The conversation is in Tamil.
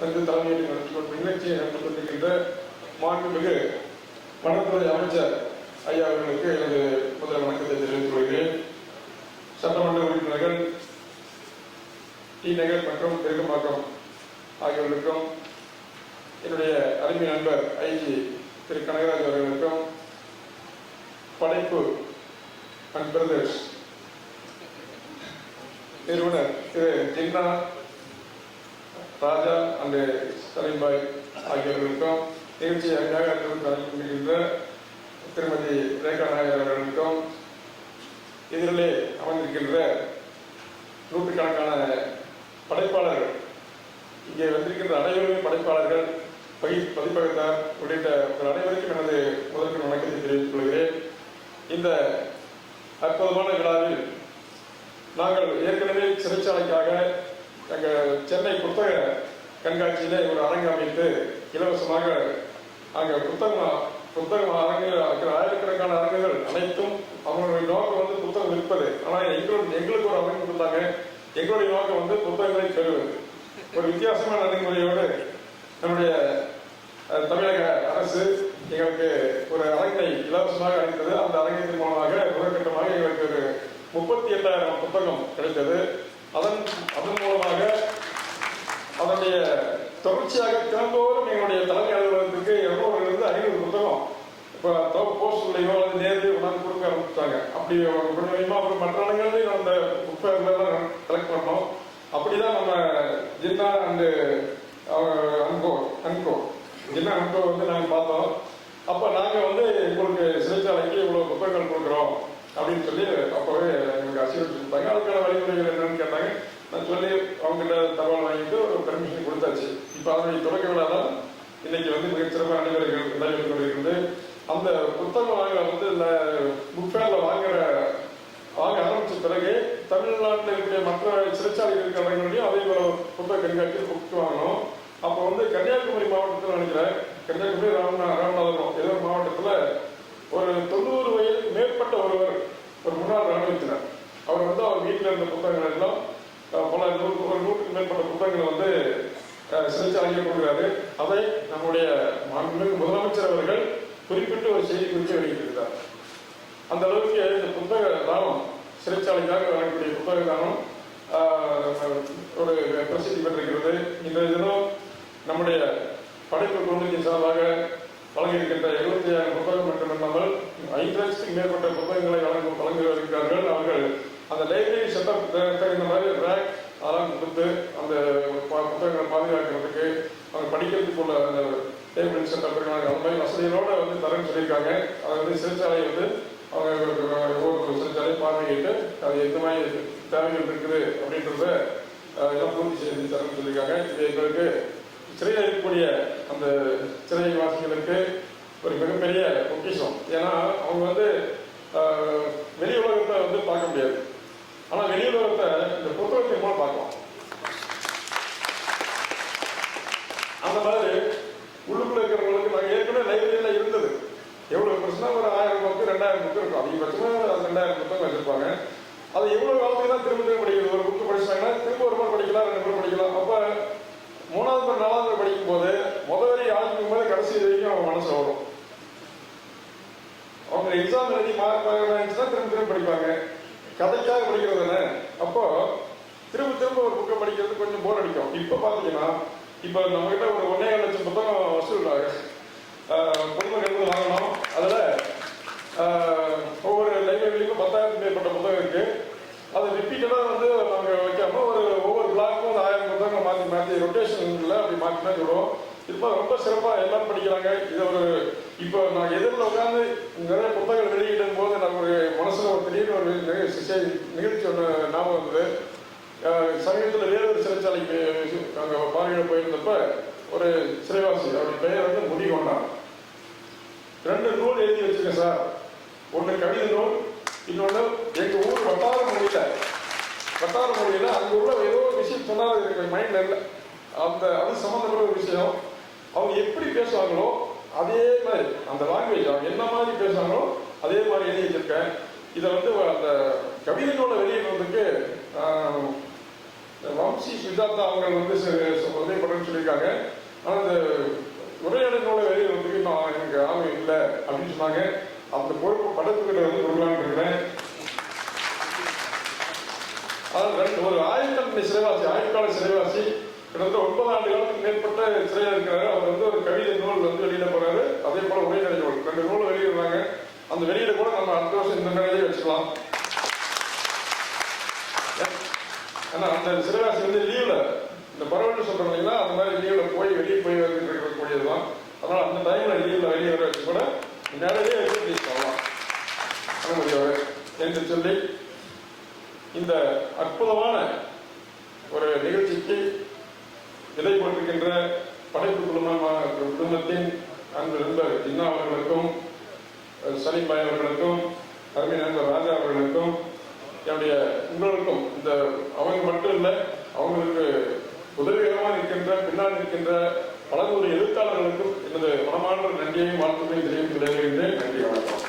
வந்து தலைமையில் நடத்தி கொண்டு நிகழ்ச்சியை நடத்தி கொண்டிருக்கின்ற மாண்புமிகு வனத்துறை அமைச்சர் ஐயா அவர்களுக்கு எனது முதல் வணக்கத்தை தெரிவித்துக் கொள்கிறேன். சட்டமன்ற உறுப்பினர்கள் டி. நகர் மற்றும் பெருக்கம்பாக்கம் ஆகியோருக்கும் என்னுடைய அருமை நண்பர் ஐஜி திரு. கனகராஜ் அவர்களுக்கும் படைப்பு அண்ட் பிரதர்ஸ் நிறுவனர் திரு. ஜின்னா ராஜா அண்ட் சலீம்பாய் ஆகியோர்களுக்கும் நிகழ்ச்சி அருமையாக கொண்டிருக்கின்ற திருமதி ரேகா நாயர் அவர்களுக்கும் எதிரிலே அமர்ந்திருக்கின்ற நூற்றுக்கணக்கான படைப்பாளர்கள். இங்கே வந்திருக்கின்ற அனைவருமே படைப்பாளர்கள் பகிர் பதிப்பகத்தார் உள்ளிட்ட உங்கள் அனைவருக்கும் எனது முதற்கு வணக்கத்தை தெரிவித்துக் கொள்கிறேன். இந்த அற்புதமான விழாவில் நாங்கள் ஏற்கனவே சிறைச்சாலைக்காக எங்கள் சென்னை புத்தக கண்காட்சியில் ஒரு அரங்கு அமைத்து இலவசமாக அங்கே புத்தகம் புத்தகம் அரங்கு இருக்கிற ஆயிரக்கணக்கான அரங்குகள் அனைத்தும் அவங்களுடைய நோக்கம் வந்து புத்தகம் விற்பது. ஆனால் எங்களுடைய எங்களுக்கு ஒரு அரங்கு கொடுத்தாங்க. எங்களுடைய நோக்கம் வந்து புத்தகங்களை பெறுவது. ஒரு வித்தியாசமான அணுகுமுறையோடு நம்முடைய தமிழக அரசு எங்களுக்கு ஒரு அரங்கை இலவசமாக அளித்தது. அந்த அரங்கத்தின் மூலமாக முதற்கட்டமாக எங்களுக்கு ஒரு முப்பத்தி எட்டாயிரம் புத்தகம் கிடைத்தது. அதன் அதன் மூலமாக அதனுடைய தொடர்ச்சியாக தினந்தோறும் எங்களுடைய தலைமை அலுவலகத்துக்கு இருநூறுலேருந்து ஐநூறு புத்தகம் இப்போ போஸ்ட்லையோ அல்லது நேரில் கொண்டாந்து கொடுக்க ஆரம்பிச்சிட்டாங்க. அப்படி கொஞ்சம் அப்புறம் மற்ற இடங்கள்லையும் அந்த புத்தகங்கள்லாம் கலெக்ட் பண்ணோம். அப்படிதான் நம்ம Jinnah and and co and co Jinnah and co வந்து நாங்கள் பார்த்தோம். அப்போ நாங்கள் வந்து உங்களுக்கு சிறைச்சாலைக்கு இவ்வளோ புத்தகங்கள் கொடுக்குறோம் அப்படின்னு சொல்லி அப்போவே எங்களுக்கு அசூரன்ஸ் அதுக்கான வழிமுறைகள் என்ன கேட்டாங்க சொல்லி அவங்ககிட்ட தகவல் வாங்கிட்டு ஒரு பெர்மிஷன் கொடுத்தாச்சு. இப்போ அதனுடைய தொடக்க விழாதான் இன்னைக்கு வந்து மிகச்சிறப்பாக நடைபெறுகிறது நடைபெற்று கொண்டிருக்கிறது அந்த புத்தகம் வாங்க வந்து இந்த புக் ஃபேரில் வாங்குற வாங்க ஆரம்பித்த பிறகு தமிழ்நாட்டில் இருக்கிற மற்ற சிறைச்சாலைகள் இருக்கிறவங்களையும் அதே போல புத்தக கண்காட்சியில் புக் வாங்கணும். அப்போ வந்து கன்னியாகுமரி மாவட்டத்தில் நினைக்கிறேன். கன்னியாகுமரி ராமநா ராமநாதபுரம் ஏதோ மாவட்டத்தில் ஒரு தொண்ணூறு வயதுக்கு மேற்பட்ட ஒருவர் ஒரு முன்னாள் ராணுவத்தினர் அவர் வந்து அவர் வீட்டில் இருந்த புத்தகங்கள் எல்லாம் மேற்பட்ட புத்தகங்களை வந்து அஹ், சிறைச்சாலையில் கொடுக்கிறாரு. அதை நம்முடைய முதலமைச்சர் அவர்கள் குறிப்பிட்டு ஒரு செய்தி குறித்து வெளியிட்டிருக்கிறார். அந்த அளவுக்கு இந்த புத்தக தானம் சிறைச்சாலைக்காக வழங்கக்கூடிய புத்தக தானம் ஒரு பிரசித்தி பெற்றிருக்கிறது. இந்த தினம் நம்முடைய படைப்பு குழுமத்தின் சார்பாக வழங்கியிருக்கின்ற எழுபத்தி ஆயிரம் புத்தகம் மட்டுமில்லாமல் ஐந்து லட்சத்துக்கு மேற்பட்ட புத்தகங்களை வழங்க வழங்க இருக்கிறார்கள் அவர்கள். அந்த லைப்ரரி செட்டப் தகுந்த மாதிரி ரேக் அதெல்லாம் கொடுத்து அந்த புத்தகங்களை பாதுகாக்கிறதுக்கு அவங்க படிக்கிறதுக்கு உள்ள அந்த லைப்ரரி செட்டப் அந்த மாதிரி வசதிகளோட வந்து தரேன்னு சொல்லியிருக்காங்க. அதை வந்து சிறைச்சாலை வந்து அவங்க ஒவ்வொரு சிறைச்சாலையை பார்வையிட்டு அது எந்த மாதிரி தேவைகள் இருக்குது அப்படின்றத எல்லாம் பூர்த்தி செய்து தரேன்னு சொல்லியிருக்காங்க. இது எங்களுக்கு சிறையில் இருக்கக்கூடிய அந்த சிறை வாசிகளுக்கு ஒரு மிகப்பெரிய பொக்கிஷம். ஏன்னா அவங்க வந்து வெளி உலகத்தை வந்து பார்க்க முடியாது. ஆனால் வெளியில் வரப்ப இந்த புத்தகத்தின் மூலம் பார்க்கலாம். அந்த மாதிரி உள்ளுக்குள்ள இருக்கிறவங்களுக்கு நாங்கள் ஏற்கனவே லைப்ரரியில் இருந்தது. எவ்வளோ பிரச்சனை? ஒரு ஆயிரம் புக்கு ரெண்டாயிரம் புக்கு இருக்கும். அதிகபட்சமா ரெண்டாயிரம் புத்தகம் வச்சிருப்பாங்க. அது எவ்வளோ காலத்துக்கு தான் திரும்ப திரும்ப படிக்கிறது? ஒரு புக்கு படிச்சாங்கன்னா திரும்ப ஒரு முறை படிக்கலாம் ரெண்டு முறை படிக்கலாம். அப்போ மூணாவது முறை நாலாவது முறை படிக்கும் போது முதல் வரி ஆரம்பிக்கும் போது கடைசி வரைக்கும் அவங்க மனசு வரும் அவங்க எக்ஸாம் எழுதி மார்க் வாங்கினா திரும்ப திரும்ப படிப்பாங்க. கதைக்காக படிக்கிறது தானே? அப்போ திரும்ப திரும்ப ஒரு புக்கை படிக்கிறது கொஞ்சம் போர் அடிக்கும். இப்போ பார்த்தீங்கன்னா இப்போ நம்ம கிட்ட ஒரு ஒன்னே லட்சம் புத்தகம் வசூல் பொதுமக்கள் வாங்கணும். அதில் ஒவ்வொரு லைப்ரரிலையும் பத்தாயிரத்துக்கு மேற்பட்ட புத்தகம் இருக்கு. அது ரிப்பீட்டடாக வந்து நாங்கள் வைக்காம ஒரு ஒவ்வொரு பிளாக்கும் ஒரு ஆயிரம் புத்தகம் மாற்றி மாற்றி ரொட்டேஷனில் அப்படி மாற்றி மாற்றி விடுவோம் இப்போ ரொம்ப சிறப்பாக எல்லாம் படிக்கிறாங்க. இது ஒரு இப்போ நான் எதிரில் உட்காந்து நிறைய புத்தகங்கள் வெளியிடும் போது நம்ம ஒரு மனசுல ஒரு திடீர்னு ஒரு சரி நிகழ்ச்சி ஒன்று ஞாபகம் வந்தது. சமீபத்தில் வேறொரு சிறைச்சாலைக்கு அங்கே பார்வையிட போயிருந்தப்ப ஒரு சிறைவாசி அவருடைய பெயர் வந்து முடிகொண்டான் ரெண்டு நூல் எழுதி வச்சிருக்கேன் சார். ஒன்று கவிதை நூல் இன்னொன்று எங்கள் ஊர் வட்டார மொழியில். வட்டார மொழியில் அங்கே உள்ள ஏதோ ஒரு விஷயம் சொன்னாலும் எனக்கு மைண்டில் இல்லை. அந்த அது சம்மந்தப்பட்ட ஒரு விஷயம். அவங்க எப்படி பேசுவாங்களோ அதே மாதிரி அந்த லாங்குவேஜ் அவங்க என்ன மாதிரி பேசுவாங்களோ அதே மாதிரி எழுதி வச்சுருக்கேன். இதை வந்து அந்த கவிதை நூலை வெளியிடுறதுக்கு வம்சி சுஜாதா அவர்கள் வந்து உதவிப்படுறேன்னு சொல்லியிருக்காங்க. ஆனால் இந்த உரையாடல் நூலை வெளியிடுறதுக்கு நான் எனக்கு ஆர்வம் இல்லை அப்படின்னு சொன்னாங்க. அந்த பொறுப்பு படத்துக்கிட்ட வந்து கொடுக்கலான்னு இருக்கிறேன். அதாவது ஒரு ஆயுள்கால சிறைவாசி ஆயுள்கால சிறைவாசி கிட்டத்தட்ட ஒன்பது ஆண்டுகளுக்கு மேற்பட்ட சிறையில் இருக்கிறாரு. அவர் வந்து ஒரு கவிதை நூல் வந்து வெளியிட போறாரு. அதே போல உரையாடல் நூல் ரெண்டு நூல் வெளியிடுறாங்க அந்த வெளியில கூட நம்ம அடுத்த வருஷம் இந்த மேலேயே வச்சுக்கலாம். ஆனா அந்த சிலவாசி வந்து லீவ்ல இந்த பரவல் சொல்றோம் இல்லைங்களா அந்த மாதிரி லீவ்ல போய் வெளியே போய் வந்துட்டு இருக்கக்கூடியதுதான் அதனால அந்த டைம்ல லீவ்ல வெளியே வர வச்சு கூட நேரடியே வச்சு சொல்லலாம் அனுமதியோடு என்று சொல்லி இந்த அற்புதமான ஒரு நிகழ்ச்சிக்கு விதை போட்டிருக்கின்ற படைப்பு குடும்பமான குடும்பத்தின் அன்பு நண்பர் ஜின்னா அவர்களுக்கும் அஹ், அவர்களுக்கும் அருமை நண்பர் ராஜா அவர்களுக்கும் என்னுடைய உங்களுக்கும் இந்த அவங்க மட்டும் இல்லை அவங்களுக்கு உதவிகரமாக இருக்கின்ற பின்னால் இருக்கின்ற பல ஒரு எழுத்தாளர்களுக்கும் எனது மனமார்ந்த நன்றியையும் வாழ்த்துக்களையும் தெரிவித்து விளையாடுகின்றேன் நன்றி வணக்கம்.